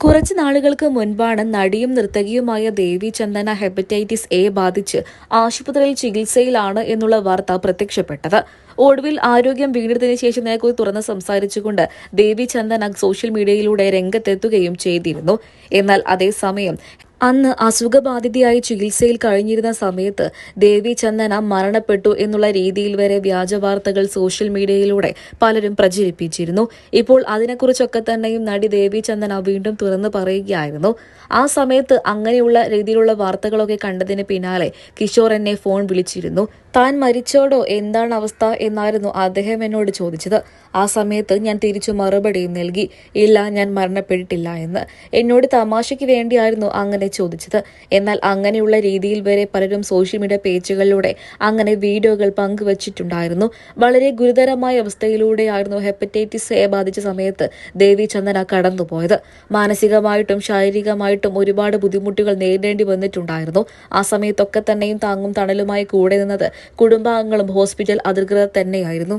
കുറച്ച് നാളുകൾക്ക് മുൻപാണ് നടിയും നർത്തകിയുമായ ദേവി ചന്ദന ഹെപ്പറ്റൈറ്റിസ് എ ബാധിച്ച് ആശുപത്രിയിൽ ചികിത്സയിലാണ് എന്നുള്ള വാർത്ത പ്രത്യക്ഷപ്പെട്ടത്. ഒടുവിൽ ആരോഗ്യം വീണ്ടെടുത്തതിനു ശേഷം ഇതിനെക്കുറിച്ച് തുറന്ന് സംസാരിച്ചുകൊണ്ട് ദേവി ചന്ദന സോഷ്യൽ മീഡിയയിലൂടെ രംഗത്തെത്തുകയും ചെയ്തിരുന്നു. എന്നാൽ അതേസമയം അന്ന് അസുഖബാധിതയായി ചികിത്സയിൽ കഴിഞ്ഞിരുന്ന സമയത്ത് ദേവി ചന്ദന മരണപ്പെട്ടു എന്നുള്ള രീതിയിൽ വരെ വ്യാജ വാർത്തകൾ സോഷ്യൽ മീഡിയയിലൂടെ പലരും പ്രചരിപ്പിച്ചിരുന്നു. ഇപ്പോൾ അതിനെക്കുറിച്ചൊക്കെ തന്നെയും നടി ദേവി ചന്ദന വീണ്ടും തുറന്നു പറയുകയായിരുന്നു. ആ സമയത്ത് അങ്ങനെയുള്ള രീതിയിലുള്ള വാർത്തകളൊക്കെ കണ്ടതിന് പിന്നാലെ കിഷോർ എന്നെ ഫോൺ വിളിച്ചിരുന്നു. താൻ മരിച്ചോടോ? എന്താണ് അവസ്ഥ? എന്നായിരുന്നു അദ്ദേഹം എന്നോട് ചോദിച്ചത്. ആ സമയത്ത് ഞാൻ തിരിച്ചു മറുപടിയും നൽകി. ഇല്ല ഞാൻ മരണപ്പെട്ടിട്ടില്ല എന്ന്. എന്നോട് തമാശയ്ക്ക് വേണ്ടിയായിരുന്നു അങ്ങനെ ചോദിച്ചത്. എന്നാൽ അങ്ങനെയുള്ള രീതിയിൽ വരെ പലരും സോഷ്യൽ മീഡിയ പേജുകളിലൂടെ അങ്ങനെ വീഡിയോകൾ പങ്കുവച്ചിട്ടുണ്ടായിരുന്നു. വളരെ ഗുരുതരമായ അവസ്ഥയിലൂടെയായിരുന്നു ഹെപ്പറ്റൈറ്റിസ് എ ബാധിച്ച സമയത്ത് ദേവി ചന്ദന കടന്നുപോയത്. മാനസികമായിട്ടും ശാരീരികമായിട്ടും ഒരുപാട് ബുദ്ധിമുട്ടുകൾ നേരിടേണ്ടി വന്നിട്ടുണ്ടായിരുന്നു. ആ സമയത്തൊക്കെ തന്നെയും താങ്ങും തണലുമായി കൂടെ നിന്നത് കുടുംബാംഗങ്ങളും ഹോസ്പിറ്റൽ അധികൃതർ തന്നെയായിരുന്നു.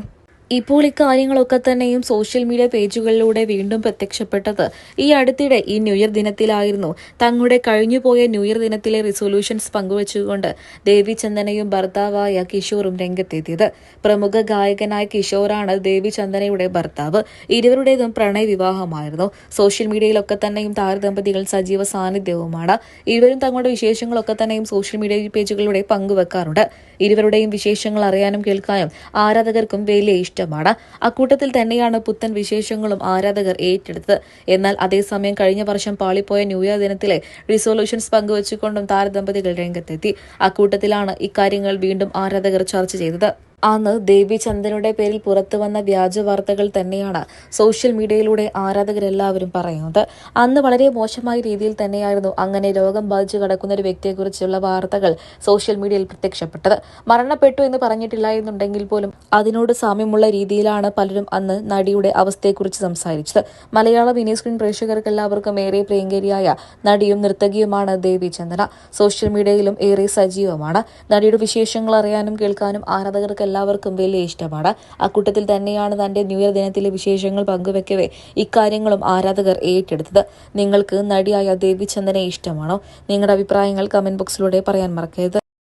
ഇപ്പോൾ ഇക്കാര്യങ്ങളൊക്കെ തന്നെയും സോഷ്യൽ മീഡിയ പേജുകളിലൂടെ വീണ്ടും പ്രത്യക്ഷപ്പെട്ടത്. ഈ അടുത്തിടെ ഈ ന്യൂ ഇയർ ദിനത്തിലായിരുന്നു. തങ്ങളുടെ കഴിഞ്ഞുപോയ ന്യൂ ഇയർ ദിനത്തിലെ റിസൊല്യൂഷൻസ് പങ്കുവച്ചുകൊണ്ട് ദേവി ചന്ദനയും ഭർത്താവായ കിഷോറും രംഗത്തെത്തിയത്. പ്രമുഖ ഗായകനായ കിഷോറാണ് ദേവി ചന്ദനയുടെ ഭർത്താവ്. ഇരുവരുടേതും പ്രണയ വിവാഹമായിരുന്നു. സോഷ്യൽ മീഡിയയിലൊക്കെ തന്നെയും താരദമ്പതികൾ സജീവ സാന്നിധ്യവുമാണ്. ഇരുവരും തങ്ങളുടെ വിശേഷങ്ങളൊക്കെ തന്നെയും സോഷ്യൽ മീഡിയ പേജുകളിലൂടെ പങ്കുവെക്കാറുണ്ട്. ഇരുവരുടെയും വിശേഷങ്ങൾ അറിയാനും കേൾക്കാനും ആരാധകർക്കും വലിയ ഇഷ്ടമാണ് അക്കൂട്ടത്തിൽ തന്നെയാണ് പുത്തൻ വിശേഷങ്ങളും ആരാധകർ ഏറ്റെടുത്തത്. എന്നാൽ അതേസമയം കഴിഞ്ഞ വർഷം പാളിപ്പോയ ന്യൂഇയർ ദിനത്തിലെ റിസൊല്യൂഷൻസ് പങ്കുവച്ചുകൊണ്ടും താരദമ്പതികൾ രംഗത്തെത്തി. അക്കൂട്ടത്തിലാണ് ഇക്കാര്യങ്ങൾ വീണ്ടും ആരാധകർ ചർച്ച ചെയ്തത്. അന്ന് ദേവി ചന്ദനയുടെ പേരിൽ പുറത്തു വന്ന വ്യാജ വാർത്തകൾ തന്നെയാണ് സോഷ്യൽ മീഡിയയിലൂടെ ആരാധകരെല്ലാവരും പറയുന്നത്. അന്ന് വളരെ മോശമായ രീതിയിൽ തന്നെയായിരുന്നു അങ്ങനെ രോഗം ബാധിച്ചു കിടക്കുന്ന ഒരു വ്യക്തിയെക്കുറിച്ചുള്ള വാർത്തകൾ സോഷ്യൽ മീഡിയയിൽ പ്രത്യക്ഷപ്പെട്ടത്. മരണപ്പെട്ടു എന്ന് പറഞ്ഞിട്ടില്ല എന്നുണ്ടെങ്കിൽ പോലും അതിനോട് സാമ്യമുള്ള രീതിയിലാണ് പലരും അന്ന് നടിയുടെ അവസ്ഥയെക്കുറിച്ച് സംസാരിച്ചത്. മലയാള മിനി സ്ക്രീൻ പ്രേക്ഷകർക്ക് എല്ലാവർക്കും ഏറെ പ്രിയങ്കരിയായ നടിയും നർത്തകിയുമാണ് ദേവി ചന്ദന. സോഷ്യൽ മീഡിയയിലും ഏറെ സജീവമാണ്. നടിയുടെ വിശേഷങ്ങൾ അറിയാനും കേൾക്കാനും ആരാധകർക്ക് എല്ലാവർക്കും വലിയ ഇഷ്ടമാണ്. അക്കൂട്ടത്തിൽ തന്നെയാണ് തന്റെ ന്യൂ ഇയർ ദിനത്തിലെ വിശേഷങ്ങൾ പങ്കുവെക്കവേ ഇക്കാര്യങ്ങളും ആരാധകർ ഏറ്റെടുത്തത്. നിങ്ങൾക്ക് നടിയായ ദേവിചന്ദനെ ഇഷ്ടമാണോ? നിങ്ങളുടെ അഭിപ്രായങ്ങൾ കമന്റ് ബോക്സിലൂടെ പറയാൻ മറക്കരുത്.